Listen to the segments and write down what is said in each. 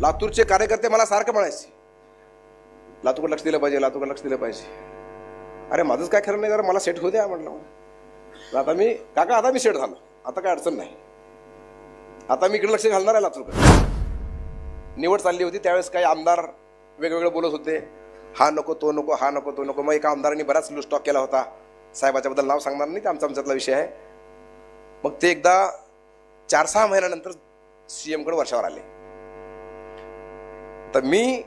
लातूरचे कार्यकर्ते मला सारखं म्हणायचे. लातूरकडे लक्ष दिलं पाहिजे लातूरकडे लक्ष दिलं पाहिजे. अरे माझंच काय खरं नाही जरा मला सेट होऊ द्या म्हटलं. आता मी काका आता मी सेट झालो. आता काय अडचण नाही. आता मी इकडे लक्ष घालणार आहे लातूरकडे. निवड चालली होती त्यावेळेस काही आमदार वेगवेगळे बोलत होते. हा नको तो नको हा नको तो नको. मग एका आमदारांनी बराच लूज स्टॉक केला होता. साहेबाच्या बद्दल नाव सांगणार नाही ते आमचा आमच्यातला विषय आहे. मग ते एकदा चार सहा महिन्यानंतर सी एमकडे वर्षावर आले. तर मी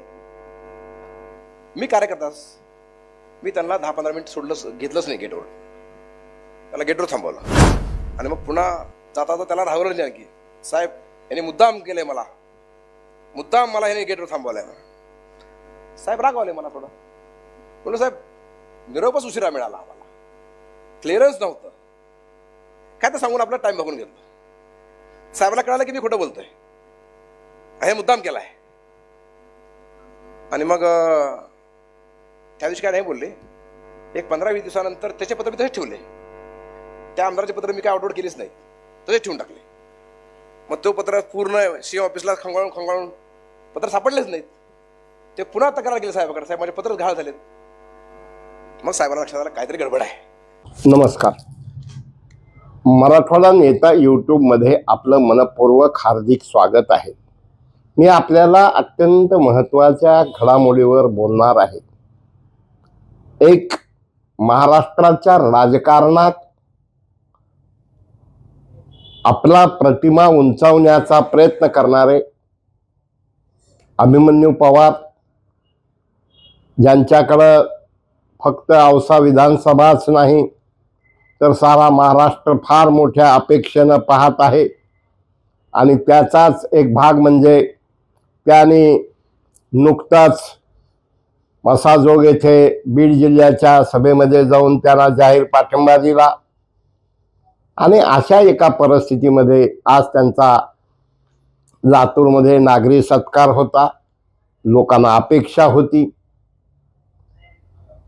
मी कार्यकर्ताच मी त्यांना दहा पंधरा मिनिट सोडलं घेतलंच नाही गेटवर. त्याला गेटवर थांबवलं. आणि मग पुन्हा जाता जाता त्याला राहवलं नाही आणखी. साहेब याने मुद्दाम केलंय मला. मुद्दाम मला ह्याने गेटवर थांबवलाय साहेब रागवले मला थोडं. बोललो साहेब निरोपच उशिरा मिळाला आम्हाला. क्लिअरन्स नव्हतं. काय तर सांगून आपला टाईम बघून घेतलं. साहेबाला कळालं की मी खोटं बोलतोय. हे मुद्दाम केलाय. आणि मग त्या दिवशी काय नाही बोलले. एक पंधरा वीस दिवसानंतर त्याचे पत्र मी तसेच ठेवले. त्या आमदाराचे पत्र मी काय आउटवर्ड केलीच नाही. तसेच ठेवून टाकले. मग तो पत्र पूर्ण सी ऑफिसला खंगाळून खंगाळून पत्र सापडलेच नाहीत. ते पुन्हा तक्रार केली साहेबाकडे. साहेब माझे पत्रच घाळ झालेत. मग साहेबांना लक्षात आलं काहीतरी गडबड आहे. नमस्कार. मराठवाडा नेता यूट्यूबमध्ये आपलं मनपूर्वक हार्दिक स्वागत आहे. मी आपल्याला अत्यंत महत्त्वाच्या घडामोडीवर बोलणार आहे. एक महाराष्ट्राच्या राजकारणात आपला प्रतिमा उंचावण्याचा प्रयत्न करणारे अभिमन्यू पवार ज्यांच्याकडं फक्त औसा विधानसभाच नाही तर सारा महाराष्ट्र फार मोठ्या अपेक्षेनं पाहत आहे. आणि त्याचाच एक भाग म्हणजे त्याने नुकताच मसाजोग येथे बीड जिल्ह्याच्या सभेमध्ये जाऊन त्यांना जाहीर पाठिंबा दिला. आणि अशा एका परिस्थितीमध्ये आज त्यांचा लातूरमध्ये नागरी सत्कार होता. लोकांना अपेक्षा होती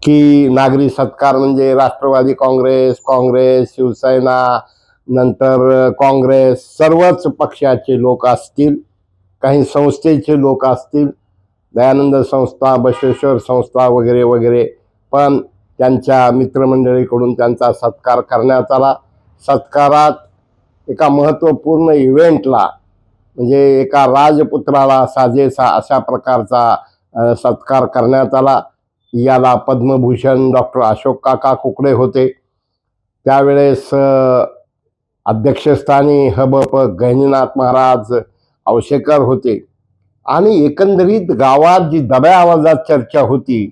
की नागरी सत्कार म्हणजे राष्ट्रवादी काँग्रेस काँग्रेस शिवसेना नंतर काँग्रेस सर्वच पक्षाचे लोक असतील. काही संस्थेचे लोक असतील दयानंद संस्था बसवेश्वर संस्था वगैरे वगैरे. पण त्यांच्या मित्रमंडळीकडून त्यांचा सत्कार करण्यात आला. सत्कारात एका महत्त्वपूर्ण इव्हेंटला म्हणजे एका राजपुत्राला साजेसा अशा प्रकारचा सत्कार करण्यात आला. याला पद्मभूषण डॉक्टर अशोक काका कुकडे होते. त्यावेळेस अध्यक्षस्थानी हबप गहिनीनाथ महाराज औशेकर होते. आणि एकंदरीत गावात जी दब्या आवाजात चर्चा होती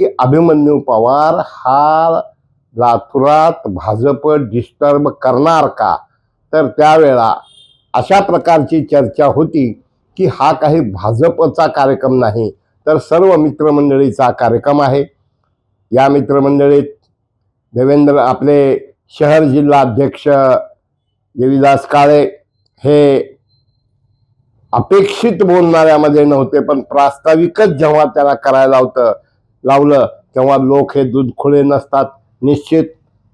की अभिमन्यू पवार हा लातुरात भाजप डिस्टर्ब करणार का? तर त्यावेळा अशा प्रकारची चर्चा होती की हा काही भाजपचा कार्यक्रम नाही तर सर्व मित्रमंडळीचा कार्यक्रम आहे. या मित्रमंडळीत देवेंद्र आपले शहर जिल्हा अध्यक्ष देवीदास काळे हे अपेक्षित बोलणाऱ्यामध्ये नव्हते पण प्रास्ताविकच जेव्हा त्याला करायला होतं लावलं तेव्हा लोक हे दुधखुळे नसतात. निश्चित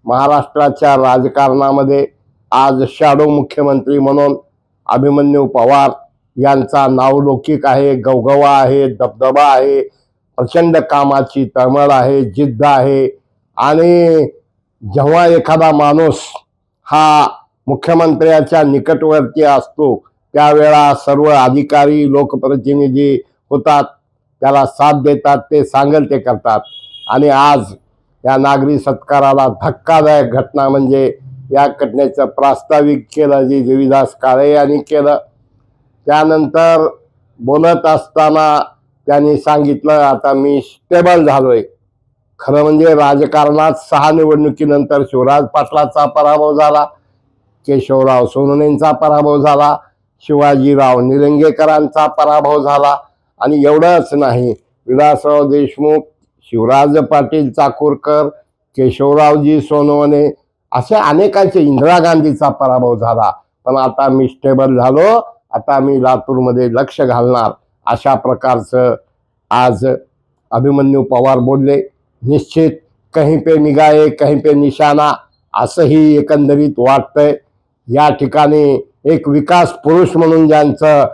महाराष्ट्राच्या राजकारणामध्ये आज शॅडो मुख्यमंत्री म्हणून अभिमन्यू पवार यांचा नावलौकिक आहे गवगवा आहे दबदबा आहे प्रचंड कामाची तळमळ आहे जिद्द आहे. आणि जेव्हा एखादा माणूस हा मुख्यमंत्र्याच्या निकटवर्ती असतो त्यावेळा सर्व अधिकारी लोकप्रतिनिधी होतात त्याला साथ देतात ते सांगेल ते करतात. आणि आज या नागरी सत्काराला धक्कादायक घटना म्हणजे या घटनेचं प्रास्ताविक केलं जे देवीदास काळे यांनी केलं. त्यानंतर बोलत असताना त्यांनी सांगितलं आता मी स्टेबल झालोय. खरं म्हणजे राजकारणात सहा निवडणुकीनंतर शिवराज पाटलाचा पराभव झाला केशवराव सोनवणेंचा पराभव झाला शिवाजीराव निलंगेकरांचा पराभव झाला. आणि एवढंच नाही विलासराव देशमुख शिवराज पाटील चाकूरकर केशवरावजी सोनवणे अशा अनेकांचे इंदिरा गांधीचा पराभव झाला. पण आता मी स्टेबल झालो आता मी लातूरमध्ये लक्ष घालणार अशा प्रकारचं आज अभिमन्यू पवार बोलले. निश्चित कहीं पे निगाहे कहीं पे निशाणा असंही एकंदरीत वाटतंय. या ठिकाणी एक विकास पुरुष म्हणून ज्यांचं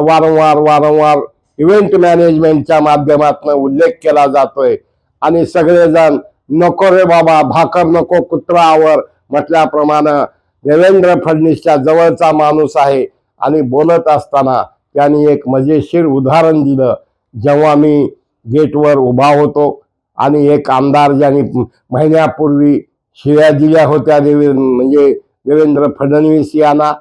वारंवार वारंवार इव्हेंट मॅनेजमेंटच्या माध्यमातून उल्लेख केला जातोय. आणि सगळेजण नको रे बाबा भाकर नको कुत्रावर म्हटल्याप्रमाणे देवेंद्र फडणवीसच्या जवळचा माणूस आहे. आणि बोलत असताना त्यांनी एक मजेशीर उदाहरण दिलं. जेव्हा मी गेटवर उभा होतो आणि एक आमदार ज्यांनी महिन्यापूर्वी शिव्या दिल्या होत्या देवी म्हणजे देवेंद्र फडणवीस यांना.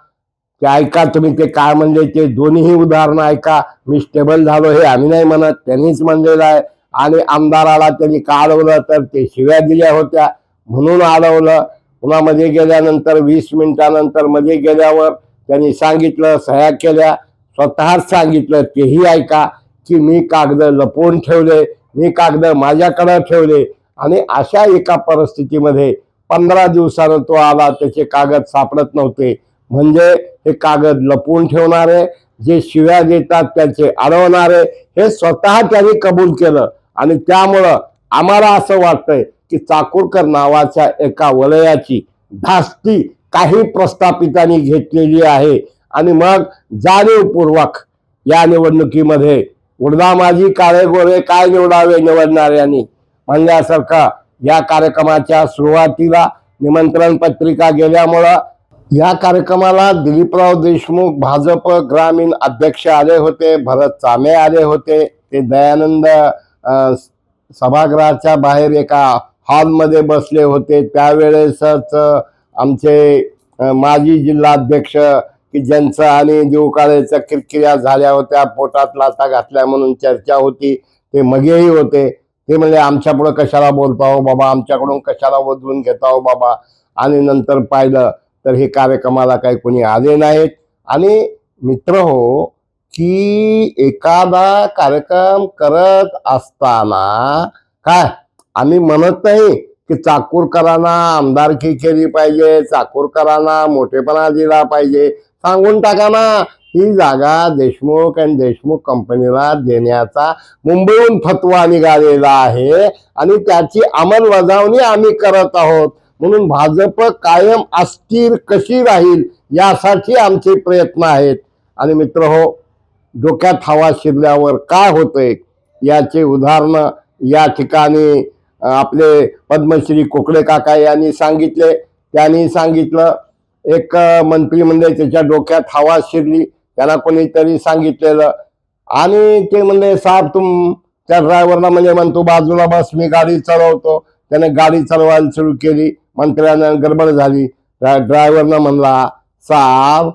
ते ऐका तुम्ही ते काय म्हणले ते दोन्हीही उदाहरणं ऐका. मी स्टेबल झालो हे आम्ही नाही म्हणत त्यांनीच म्हणलेलं आहे. आणि आमदाराला त्यांनी का अडवलं? तर ते शिव्या दिल्या होत्या. म्हणून अडवलं. पुन्हा मध्ये गेल्यानंतर वीस मिनिटानंतरमध्ये गेल्यावर त्यांनी सांगितलं सह्या केल्या. स्वतःच सांगितलं तेही ऐका की मी कागद लपवून ठेवले मी कागद माझ्याकडं ठेवले. आणि अशा एका परिस्थितीमध्ये पंधरा दिवसानं तो आला त्याचे कागद सापडत नव्हते. म्हणजे हे कागद लपवून ठेवणारे जे शिव्या देतात त्याचे अडवणारे हे स्वतः त्यांनी कबूल केलं. आणि त्यामुळं आम्हाला असं वाटतंय की चाकूरकर नावाच्या एका वलयाची धास्ती काही प्रस्थापितांनी घेतलेली आहे. आणि मग जाणीवपूर्वक या निवडणुकीमध्ये उडदामाजी काळे गोरे काय निवडावे निवडणाऱ्यांनी? म्हणण्यासारखा या कार्यक्रमाच्या सुरुवातीला निमंत्रण पत्रिका गेल्यामुळं या कार्यक्रमाला दिलीपराव देशमुख भाजप ग्रामीण अध्यक्ष आले होते भरत चामे आले होते ते दयानंद सभागृहाच्या बाहेर एका हॉलमध्ये बसले होते. त्यावेळेसच आमचे माजी जिल्हाध्यक्ष की ज्यांचं आणि जीवकाळेच्या किरकिऱ्या झाल्या होत्या पोटात लाथा घातल्या म्हणून चर्चा होती ते मगेही होते. ते म्हणजे आमच्यापुढं कशाला बोलता बाबा? आमच्याकडून कशाला वधवून घेता बाबा? आणि नंतर पाहिलं तर हे कार्यक्रमाला काही कोणी आले नाहीत. आणि मित्र हो की एखादा कार्यक्रम करत असताना काय आम्ही म्हणत नाही की चाकूरकरांना आमदारकी केली पाहिजे चाकूरकरांना मोठेपणा दिला पाहिजे. सांगून टाका ना ही जागा देशमुख अँड देशमुख कंपनीला देण्याचा मुंबईहून फतवा निघालेला आहे. आणि त्याची अंमलबजावणी आम्ही करत आहोत. म्हणून भाजप कायम अस्थिर कशी राहील यासाठी आमचे प्रयत्न आहेत. आणि मित्र हो डोक्यात हवा शिरल्यावर काय होतंय याचे उदाहरणं या ठिकाणी आपले पद्मश्री कोकडे काका यांनी सांगितले. त्यांनी सांगितलं एक मंत्री म्हणजे त्याच्या डोक्यात हवा शिरली. त्यांना कोणीतरी सांगितलेलं. आणि ते म्हणले साहेब तुम त्या ड्रायव्हरला म्हणजे म्हणतो बाजूला बस मी गाडी चालवतो. त्याने गाडी चालवायला सुरू केली. मंत्र्यांना गडबड झाली. ड्रायव्हरनं म्हणला साहेब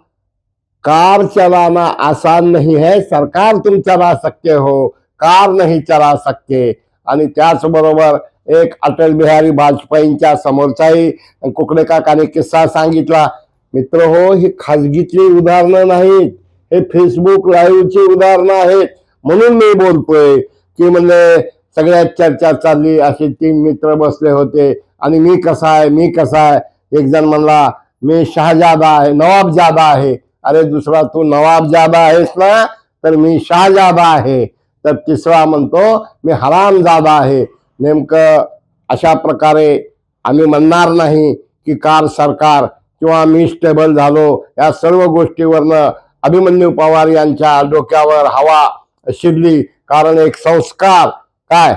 कार चलाना आसान नाही है सरकार तुम चला सकते हो कार नाही चला सकते आणि त्याचबरोबर एक अटल बिहारी वाजपेयींच्या समोरचाही कुकडे काकाने किस्सा सांगितला. मित्र हो ही खाजगीतली उदाहरणं नाहीत. हे फेसबुक लाईव्हची उदाहरणं आहेत म्हणून मी बोलतोय की म्हणजे सगळ्यात चर्चा चालली असे तीन मित्र बसले होते. आणि मी कसा आहे? मी कसा आहे? एक जण म्हणला मी शहाजादा आहे नवाबजादा आहे. अरे दुसरा तू नवाबजादा आहेस ना? तर मी शहाजादा आहे. तर तिसरा म्हणतो मी हरामजादा आहे. नेमकं अशा प्रकारे आम्ही म्हणणार नाही की कार सरकार किंवा मी स्टेबल झालो. या सर्व गोष्टीवरनं अभिमन्यू पवार यांच्या डोक्यावर हवा शिरली. कारण एक संस्कार काय?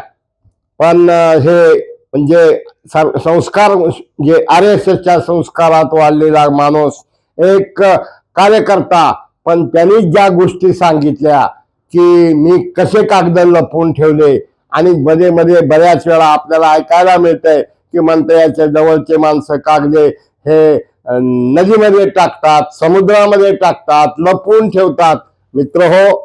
पण हे म्हणजे सर- संस्कार जे आर एस एसच्या संस्कारात वाढलेला माणूस एक कार्यकर्ता. पण त्यांनी ज्या गोष्टी सांगितल्या की मी कसे कागद लपवून ठेवले आणि मध्ये मध्ये बऱ्याच वेळा आपल्याला ऐकायला मिळतंय की मंत्र्याच्या जवळचे माणसं कागदे हे नदीमध्ये टाकतात समुद्रामध्ये टाकतात लपवून ठेवतात. मित्र हो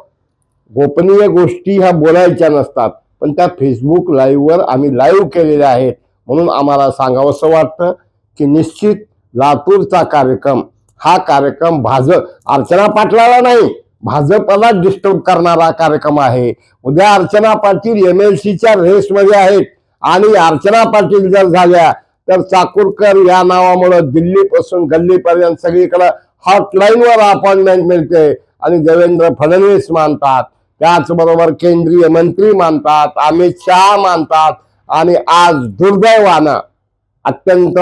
गोपनीय गोष्टी ह्या बोलायच्या नसतात. पण त्या फेसबुक लाईव्हवर आम्ही लाईव्ह केलेल्या आहेत. म्हणून आम्हाला सांगावंसं वाटतं की निश्चित लातूरचा कार्यक्रम हा कार्यक्रम भाजप अर्चना पाटलाला नाही भाजपला डिस्टर्ब करणारा कार्यक्रम आहे. उद्या अर्चना पाटील एम एल सीच्या रेसमध्ये आहेत. आणि अर्चना पाटील जर झाल्या तर चाकूरकर या नावामुळं दिल्लीपासून गल्लीपर्यंत सगळीकडे हॉटलाईनवर अपॉइंटमेंट मिळते आणि देवेंद्र फडणवीस मानतात. त्याचबरोबर केंद्रीय मंत्री मानतात अमित शहा मानतात आणि आज दुर्दैवानं अत्यंत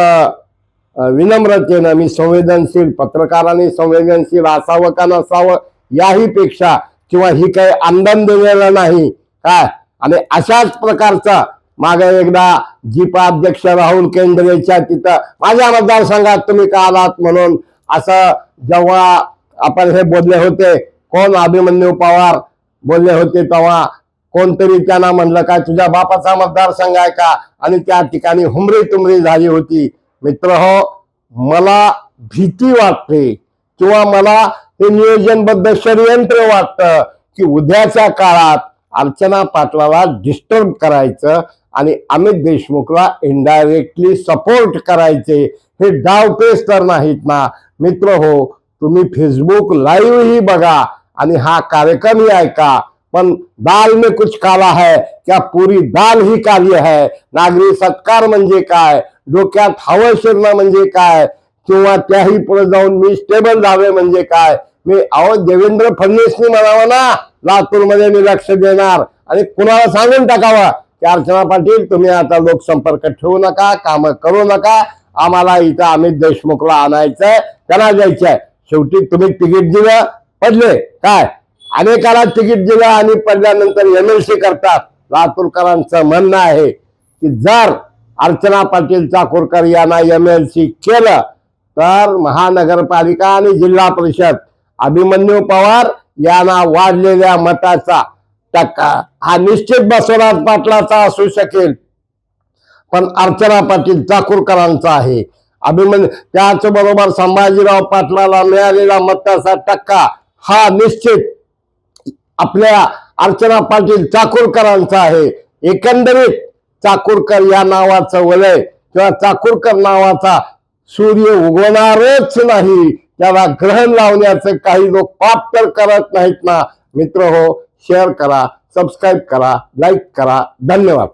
विनम्रतेनं मी संवेदनशील पत्रकारांनी संवेदनशील असावं का नसावं याही पेक्षा किंवा ही काही आंदन दिलेलं नाही काय? आणि अशाच प्रकारचा मागे एकदा जिपा अध्यक्ष राहुल केंद्रेच्या तिथं माझ्या मतदारसंघात तुम्ही का आलात म्हणून? असं जेव्हा आपण हे बोलले होते कोण अभिमन्यू पवार बोलले होते तेव्हा? कोणतरी त्यांना म्हणलं काय तुझ्या बापाचा मतदारसंघ आहे का? आणि त्या ठिकाणी हुमरी तुमरी झाली होती. मित्र हो मला भीती वाटते किंवा मला हे नियोजनबद्ध षडयंत्र वाटतं की उद्याच्या काळात अर्चना पाटलाला डिस्टर्ब करायचं आणि अमित देशमुखला इनडायरेक्टली सपोर्ट करायचे हे डावपेच तर नाहीत ना. मित्र हो तुम्ही फेसबुक लाईव्हही बघा आणि हा कार्यक्रमही ऐका. पण दाल में कुछ काला है क्या पुरी दाल ही काली है? नागरी सत्कार म्हणजे काय? डोक्यात हवं शिरणं म्हणजे काय? किंवा त्याही पुढे जाऊन मी स्टेबल जावे म्हणजे काय? मी अहो देवेंद्र फडणवीसनी म्हणावं ना लातूरमध्ये मी लक्ष देणार. आणि कुणाला सांगून टाकावं? की अर्चना पाटील तुम्ही आता लोकसंपर्क ठेवू नका कामं करू नका. आम्हाला इथं अमित देशमुखला आणायचंय त्यांना द्यायचंय. शेवटी तुम्ही तिकीट दिलं पडले. काय? अनेकाला तिकीट दिलं आणि पडल्यानंतर एम एल सी करतात. लातूरकरांचं म्हणणं आहे की जर अर्चना पाटील चाकूरकर यांना एम एल सी केलं तर महानगरपालिका आणि जिल्हा परिषद अभिमन्यू पवार यांना वाढलेल्या मताचा टक्का. हा निश्चित बसवराज पाटलाचा असू शकेल. पण अर्चना पाटील चाकूरकरांचा आहे. अभिमन त्याच बरोबर संभाजीराव पाटलाला मिळालेला मताचा टक्का हा निश्चित आपल्या अर्चना पाटील चाकूरकरांचा आहे. एकंदरीत चाकूरकर या नावाचं वलय किंवा चाकूरकर नावाचा सूर्य उगवणारच नाही. त्याला ग्रहण लावण्याचं काही लोक पाप तर करत नाहीत ना. मित्र हो शेअर करा सबस्क्राईब करा लाईक करा. धन्यवाद.